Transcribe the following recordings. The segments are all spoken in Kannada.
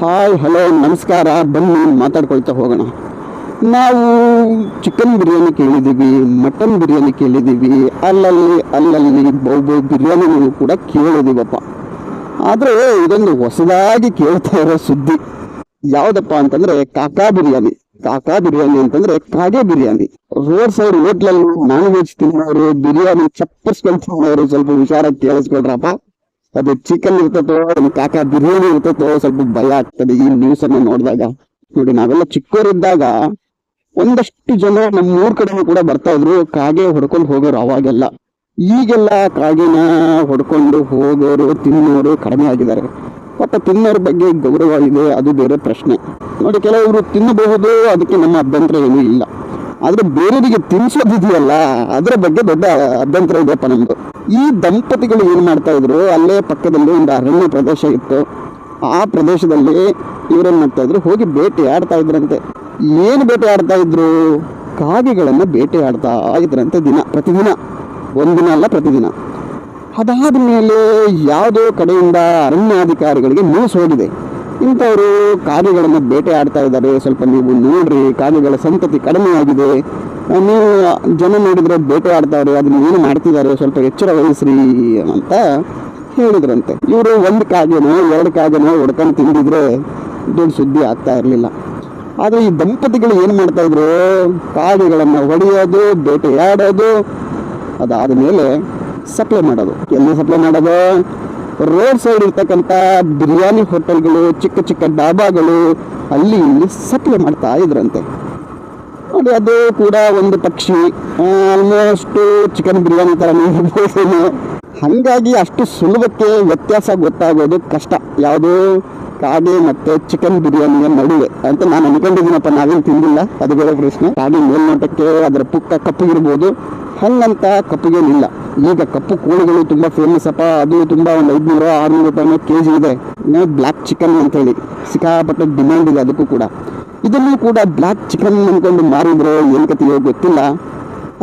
ಹಾಯ್, ಹಲೋ, ನಮಸ್ಕಾರ, ಬನ್ನಿ ಮಾತಾಡ್ಕೊಳ್ತಾ ಹೋಗೋಣ. ನಾವು ಚಿಕನ್ ಬಿರಿಯಾನಿ ಕೇಳಿದ್ದೀವಿ ಮಟನ್ ಬಿರಿಯಾನಿ ಕೇಳಿದ್ದೀವಿ, ಅಲ್ಲಲ್ಲಿ ಅಲ್ಲಲ್ಲಿ ಬಹು ಬಿರಿಯಾನಿಗಳು ಕೂಡ ಕೇಳಿದ್ದೀವಪ್ಪ ಆದರೆ ಇದೊಂದು ಹೊಸದಾಗಿ ಕೇಳ್ತಾ ಇರೋ ಸುದ್ದಿ. ಯಾವುದಪ್ಪ ಅಂತಂದರೆ ಕಾಕಾ ಬಿರಿಯಾನಿ. ಕಾಕಾ ಬಿರಿಯಾನಿ ಅಂತಂದ್ರೆ ಕಾಗೆ ಬಿರಿಯಾನಿ. ರೋಡ್ ಸೈಡ್ ಹೋಟ್ಲಲ್ಲಿ ನಾನ್ ವೆಜ್ ತಿನ್ನೋರು, ಬಿರಿಯಾನಿ ಚಪ್ಪರ್ಸ್ಕೊಂಡು ತಿನ್ನೋರು ಸ್ವಲ್ಪ ಹುಷಾರಾಗಿ ಕೇಳಿಸ್ಕೊಡ್ರಪ್ಪ. ಅದು ಚಿಕನ್ ಇರ್ತತೋ ಅದನ್ನ ಕಾಕ ಬಿರಿಯಾನಿ ಇರ್ತತೋ ಸ್ವಲ್ಪ ಭಯ ಆಗ್ತದೆ ಈ ನ್ಯೂಸ್ ಅನ್ನ ನೋಡಿದಾಗ. ನೋಡಿ, ನಾವೆಲ್ಲ ಚಿಕ್ಕವರಿದ್ದಾಗ ಒಂದಷ್ಟು ಜನ ನಮ್ಮ ಊರ್ ಕಡೆನೂ ಕೂಡ ಬರ್ತಾ ಇದ್ರು, ಕಾಗೆ ಹೊಡ್ಕೊಂಡು ಹೋಗೋರು ಅವಾಗೆಲ್ಲ. ಈಗೆಲ್ಲ ಕಾಗೆನ ಹೊಡ್ಕೊಂಡು ಹೋಗೋರು, ತಿನ್ನೋರು ಕಡಿಮೆ ಆಗಿದ್ದಾರೆ. ಪಾಪ ತಿನ್ನೋರ ಬಗ್ಗೆ ಗೌರವ ಇದೆ, ಅದು ಬೇರೆ ಪ್ರಶ್ನೆ. ನೋಡಿ, ಕೆಲವರು ತಿನ್ನಬಹುದು, ಅದಕ್ಕೆ ನಮ್ಮ ಅಭ್ಯಂತರ ಏನೂ ಇಲ್ಲ. ಆದ್ರೆ ಬೇರೆಯವರಿಗೆ ತಿನ್ಸೋದಿದೆಯಲ್ಲ ಅದರ ಬಗ್ಗೆ ದೊಡ್ಡ ಅಭ್ಯಂತರ ಇದೆಯಪ್ಪ ನಮ್ಮದು ಈ ದಂಪತಿಗಳು ಏನು ಮಾಡ್ತಾ ಇದ್ರು, ಅಲ್ಲೇ ಪಕ್ಕದಲ್ಲಿ ಒಂದು ಅರಣ್ಯ ಪ್ರದೇಶ ಇತ್ತು. ಆ ಪ್ರದೇಶದಲ್ಲಿ ಇವರೇನು ಮಾಡ್ತಾ ಇದ್ರು, ಹೋಗಿ ಬೇಟೆ ಆಡ್ತಾ ಇದ್ರಂತೆ. ಏನು ಬೇಟೆ ಆಡ್ತಾ ಇದ್ರು? ಕಾಗೆಗಳನ್ನು ಬೇಟೆ ಆಡ್ತಾ ಇದ್ರಂತೆ ದಿನ, ಪ್ರತಿದಿನ. ಒಂದಿನ ಅಲ್ಲ, ಪ್ರತಿದಿನ. ಅದಾದ ಮೇಲೆ ಯಾವುದೋ ಕಡೆಯಿಂದ ಅರಣ್ಯಾಧಿಕಾರಿಗಳಿಗೆ ನ್ಯೂಸ್ ಹೋಗಿದೆ. ಇಂಥವರು ಕಾಗೆಗಳನ್ನು ಬೇಟೆ ಆಡ್ತಾ ಇದ್ದಾರೆ. ಸ್ವಲ್ಪ ನೀವು ನೋಡ್ರಿ, ಕಾಗೆಗಳ ಸಂತತಿ ಕಡಿಮೆ ಆಗಿದೆ. ನೀವು ಜನ ನೋಡಿದ್ರೆ ಬೇಟೆ ಆಡ್ತಾರೆ ಅದನ್ನ ಏನು ಮಾಡ್ತಿದ್ದಾರೆ ಸ್ವಲ್ಪ ಎಚ್ಚರ ವಹಿಸ್ರಿ ಅಂತ ಹೇಳಿದ್ರಂತೆ. ಇವರು ಒಂದು ಕಾಗೆನೋ, ಎರಡು ಕಾಗೆನೋ ಹೊಡ್ಕೊಂಡು ತಿಂದಿದ್ರೆ ದೊಡ್ಡ ಸುದ್ದಿ ಆಗ್ತಾ ಇರಲಿಲ್ಲ. ಆದರೆ ಈ ದಂಪತಿಗಳು ಏನು ಮಾಡ್ತಾಯಿದ್ರು ಕಾಗೆಗಳನ್ನು ಹೊಡೆಯೋದು ಬೇಟೆಯಾಡೋದು ಅದಾದ ಮೇಲೆ ಸಪ್ಲೈ ಮಾಡೋದು. ಎಲ್ಲಿ ಸಪ್ಲೈ ಮಾಡೋದು? ರೋಡ್ ಸೈಡ್ ಇರ್ತಕ್ಕಂಥ ಬಿರಿಯಾನಿ ಹೋಟೆಲ್ಗಳು, ಚಿಕ್ಕ ಚಿಕ್ಕ ಡಾಬಾಗಳು ಅಲ್ಲಿ ಇಲ್ಲಿ ಸಪ್ಲೈ ಮಾಡ್ತಾ ಇದ್ರಂತೆ. ನೋಡಿ, ಅದು ಕೂಡ ಒಂದು ಪಕ್ಷಿ. ಆಲ್ಮೋಸ್ಟ್ ಚಿಕನ್ ಬಿರಿಯಾನಿ ಥರನೇ ಇರ್ಬೋದೇನೋ ಹಾಗಾಗಿ ಅಷ್ಟು ಸುಲಭಕ್ಕೆ ವ್ಯತ್ಯಾಸ ಗೊತ್ತಾಗೋದು ಕಷ್ಟ. ಯಾವುದು? ಕಾಗೆ ಮತ್ತೆ ಚಿಕನ್ ಬಿರಿಯಾನಿಯ ನಡುವೆ ಅಂತ ನಾನು ಅನ್ಕೊಂಡಿದ್ದೀನಪ್ಪ, ನಾವೇನು ತಿಂದಿಲ್ಲ? ಅದು ಬೇರೆ ಪ್ರಶ್ನೆ. ಕಾಗೆ ಮೇಲ್ನೋಟಕ್ಕೆ ಅದರ ಪುಕ್ಕ ಕಪ್ಪಗಿರ್ಬೋದು ಹಂಗಂತ ಕಪ್ಪಿಗೇನಿಲ್ಲ ಈಗ ಕಪ್ಪು ಕೋಳಿಗಳು ತುಂಬಾ ಫೇಮಸ್ ಅಪ್ಪ. ಅದು ತುಂಬಾ ಒಂದು ಐದುನೂರು, ಆರುನೂರು ರೂಪಾಯಿ ಕೆ ಜಿ ಇದೆ. ಬ್ಲ್ಯಾಕ್ ಚಿಕನ್ ಅಂತ ಹೇಳಿ ಸಿಕ್ಕಾಪಟ್ಟೆ ಡಿಮ್ಯಾಂಡ್ ಇದೆ ಅದಕ್ಕೂ ಕೂಡ. ಇದನ್ನು ಕೂಡ ಬ್ಲ್ಯಾಕ್ ಚಿಕನ್ ಅಂದ್ಕೊಂಡು ಮಾರಿದ್ರೆ ಏನು ಕಥೆಯೋ ಗೊತ್ತಿಲ್ಲ.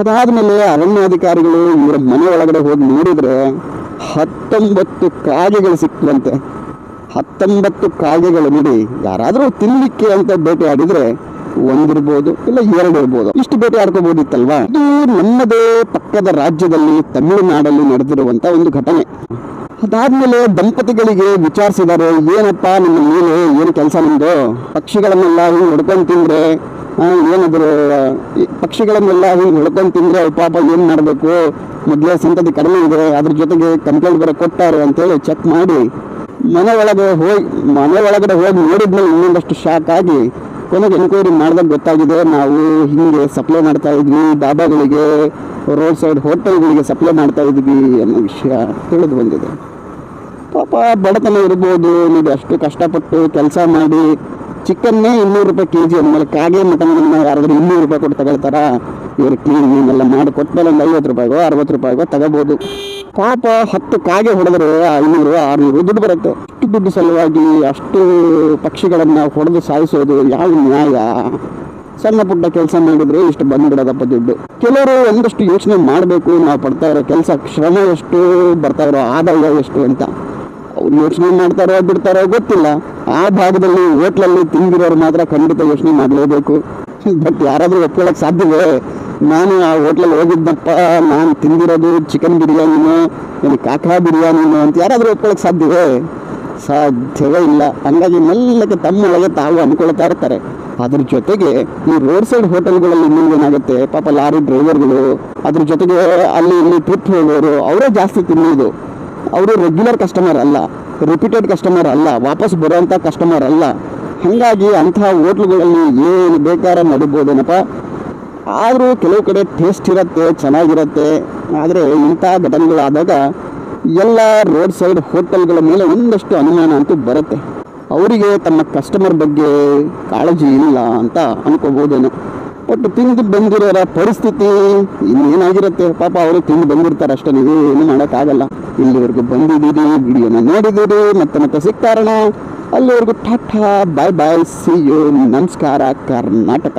ಅದಾದ್ಮೇಲೆ ಅರಣ್ಯಾಧಿಕಾರಿಗಳು ಇವರ ಮನೆ ಒಳಗಡೆ ಹೋಗಿ ನೋಡಿದ್ರೆ ಹತ್ತೊಂಬತ್ತು ಕಾಗೆಗಳು ಸಿಕ್ತಂತೆ. ಹತ್ತೊಂಬತ್ತು ಕಾಗೆಗಳ ನೋಡಿ ಯಾರಾದರೂ ತಿನ್ನಲಿಕ್ಕೆ ಅಂತ ಬೇಟೆ ಆಡಿದರೆ ಒಂದಿರ್ಬೋದು ಇಲ್ಲ ಎರಡು ಇರ್ಬೋದು ಇಷ್ಟು ಬೇಟೆ ಆಡ್ಕೋಬಹುದಿತ್ತಲ್ವಾ ಇದು ನಮ್ಮದೇ ಪಕ್ಕದ ರಾಜ್ಯದಲ್ಲಿ ತಮಿಳುನಾಡಲ್ಲಿ ನಡೆದಿರುವಂತ ಒಂದು ಘಟನೆ. ಅದಾದ್ಮೇಲೆ ದಂಪತಿಗಳಿಗೆ ವಿಚಾರಿಸಿದ್ದಾರೆ ಏನಪ್ಪ ನಿಮ್ಮ ಮೇಲೆ ಏನು ಕೆಲಸ ನಿಮ್ದು? ಪಕ್ಷಿಗಳನ್ನೆಲ್ಲ ಹಿಂಗೆ ಹೊಡ್ಕೊಂಡು ತಿಂದ್ರೆ ಏನಾದ್ರು ಪಕ್ಷಿಗಳನ್ನೆಲ್ಲ ಹಿಂಗೆ ಹೊಡ್ಕೊಂಡು ತಿಂದ್ರೆ ಪಾಪ ಏನ್ ಮಾಡಬೇಕು? ಮೊದಲೇ ಸಂತತಿ ಕಡಿಮೆ ಇದೆ, ಅದ್ರ ಜೊತೆಗೆ ಕಂಪ್ಲೇಂಟ್ ಬರೋ ಕೊಟ್ಟಾರೆ ಅಂತೇಳಿ ಚೆಕ್ ಮಾಡಿ ಮನೆ ಒಳಗೆ ಹೋಗಿ ಮನೆ ಒಳಗಡೆ ಹೋಗಿ ನೋಡಿದ್ಮೇಲೆ ಇನ್ನೊಂದಷ್ಟು ಶಾಕ್ ಆಗಿ ಕೊನೆಗೆ ಎನ್ಕ್ವೈರಿ ಮಾಡಿದಾಗ ಗೊತ್ತಾಗಿದೆ, ನಾವು ಹಿಂಗೆ ಸಪ್ಲೈ ಮಾಡ್ತಾ ಇದ್ವಿ, ಡಾಬಾಗಳಿಗೆ ರೋಡ್ ಸೈಡ್ ಹೋಟೆಲ್ಗಳಿಗೆ ಸಪ್ಲೈ ಮಾಡ್ತಾ ಇದ್ವಿ ಅನ್ನೋ ವಿಷಯ ತಿಳಿದು ಬಂದಿದೆ. ಪಾಪ ಬಡತನ ಇರ್ಬೋದು, ನೀವು ಅಷ್ಟು ಕಷ್ಟಪಟ್ಟು ಕೆಲಸ ಮಾಡಿ ಚಿಕನ್ನೇ ಇನ್ನೂರು ರೂಪಾಯಿ ಕೆ ಜಿ ಅಂದಮೇಲೆ ಕಾಗೆ ಮಟನ್ ಯಾರಾದರೂ ಇನ್ನೂರು ರೂಪಾಯಿ ಕೊಟ್ಟು ತಗೊಳ್ತಾರ? ಇವರು ಕ್ಲೀನ್ ಎಲ್ಲ ಮಾಡಿ ಕೊಟ್ಮೇಲೆ ಒಂದು ಐವತ್ತು ರೂಪಾಯಿಗೋ, ಅರವತ್ತು ರೂಪಾಯಿಗೋ ತಗೋಬೋದು. ಪಾಪ ಹತ್ತು ಕಾಗೆ ಹೊಡೆದ್ರೆ ಐನೂರು ಆರುನೂರು ದುಡ್ಡು ಬರುತ್ತೆ. ಅಷ್ಟು ದುಡ್ಡು ಸಲುವಾಗಿ ಅಷ್ಟು ಪಕ್ಷಿಗಳನ್ನು ಹೊಡೆದು ಸಾಯಿಸೋದು ಯಾವ ನ್ಯಾಯ? ಸಣ್ಣ ಪುಟ್ಟ ಕೆಲಸ ಮಾಡಿದರೆ ಇಷ್ಟು ಬಂದ್ಬಿಡೋದಪ್ಪ ದುಡ್ಡು. ಕೆಲವರು ಒಂದಷ್ಟು ಯೋಚನೆ ಮಾಡಬೇಕು, ನಾವು ಪಡ್ತಾ ಇರೋ ಕೆಲಸ ಶ್ರಮ ಎಷ್ಟು, ಬರ್ತಾ ಇರೋ ಆದಾಯ ಎಷ್ಟು ಅಂತ. ಅವ್ರು ಯೋಚನೆ ಮಾಡ್ತಾರೋ ಬಿಡ್ತಾರೋ ಗೊತ್ತಿಲ್ಲ. ಆ ಭಾಗದಲ್ಲಿ ಹೋಟ್ಲಲ್ಲಿ ತಿಂದಿರೋರು ಮಾತ್ರ ಖಂಡಿತ ಯೋಚನೆ ಮಾಡಲೇಬೇಕು. ಬಟ್ ಯಾರಾದರೂ ಒಪ್ಕೊಳ್ಳೋಕೆ ಸಾಧ್ಯವೇ? ನಾನು ಆ ಹೋಟ್ಲಲ್ಲಿ ಹೋಗಿದ್ದಪ್ಪ, ನಾನು ತಿಂದಿರೋದು ಚಿಕನ್ ಬಿರಿಯಾನಿನೋ ಏನು ಕಾಕಾ ಬಿರಿಯಾನಿನೋ ಅಂತ ಯಾರಾದರೂ ಒಪ್ಕೊಳ್ಳೋಕೆ ಸಾಧ್ಯವೇ? ಸಾಧ್ಯವೇ ಇಲ್ಲ. ಹಂಗಾಗಿ ಮೆಲ್ಲಕ್ಕೆ ತಮ್ಮೊಳಗೆ ತಾವು ಅಂದ್ಕೊಳ್ತಾ ಇರ್ತಾರೆ. ಅದ್ರ ಜೊತೆಗೆ ಈ ರೋಡ್ ಸೈಡ್ ಹೋಟೆಲ್ಗಳಲ್ಲಿ ಇನ್ನೊಂದೇನಾಗುತ್ತೆ ಪಾಪ ಲಾರಿ ಡ್ರೈವರ್ಗಳು ಅದ್ರ ಜೊತೆಗೆ ಅಲ್ಲಿ ಇಲ್ಲಿ ಟ್ರಿಪ್ ಹೋಗೋರು, ಅವರೇ ಜಾಸ್ತಿ ತಿನ್ನೋದು ಅವರು ರೆಗ್ಯುಲರ್ ಕಸ್ಟಮರ್ ಅಲ್ಲ ರಿಪೀಟೆಡ್ ಕಸ್ಟಮರ್ ಅಲ್ಲ, ವಾಪಸ್ ಬರೋಂಥ ಕಸ್ಟಮರ್ ಅಲ್ಲ. ಹಾಗಾಗಿ ಅಂತಹ ಹೋಟ್ಲುಗಳಲ್ಲಿ ಏನು ಬೇಕಾದ್ರೆ ನಡಿಬೋದೇನಪ್ಪ ಆದರೂ ಕೆಲವು ಕಡೆ ಟೇಸ್ಟ್ ಇರುತ್ತೆ, ಚೆನ್ನಾಗಿರುತ್ತೆ. ಆದರೆ ಇಂಥ ಘಟನೆಗಳಾದಾಗ ಎಲ್ಲ ರೋಡ್ ಸೈಡ್ ಹೋಟೆಲ್ಗಳ ಮೇಲೆ ಒಂದಷ್ಟು ಅನುಮಾನ ಅಂತೂ ಬರುತ್ತೆ. ಅವರಿಗೆ ತಮ್ಮ ಕಸ್ಟಮರ್ ಬಗ್ಗೆ ಕಾಳಜಿ ಇಲ್ಲ ಅಂತ ಅನ್ಕೋಬೋದೇನೋ ಒಟ್ಟು ತಿಂದು ಬಂದಿರೋರ ಪರಿಸ್ಥಿತಿ ಇನ್ನೇನಾಗಿರುತ್ತೆ? ಪಾಪ ಅವರು ತಿಂದು ಬಂದಿರ್ತಾರೆ ಅಷ್ಟೇ, ನೀವೇನು ಮಾಡೋಕ್ಕಾಗಲ್ಲ. ಇಲ್ಲಿವರೆಗೂ ಬಂದಿದ್ದೀರಿ, ವಿಡಿಯೋನ ನೋಡಿದ್ದೀರಿ, ಮತ್ತೆ ಮತ್ತೆ ಸಿಗ್ತಾರಣ. ಅಲ್ಲಿವರೆಗೂ tata bye bye see you ನಮಸ್ಕಾರ, ಕರ್ನಾಟಕ.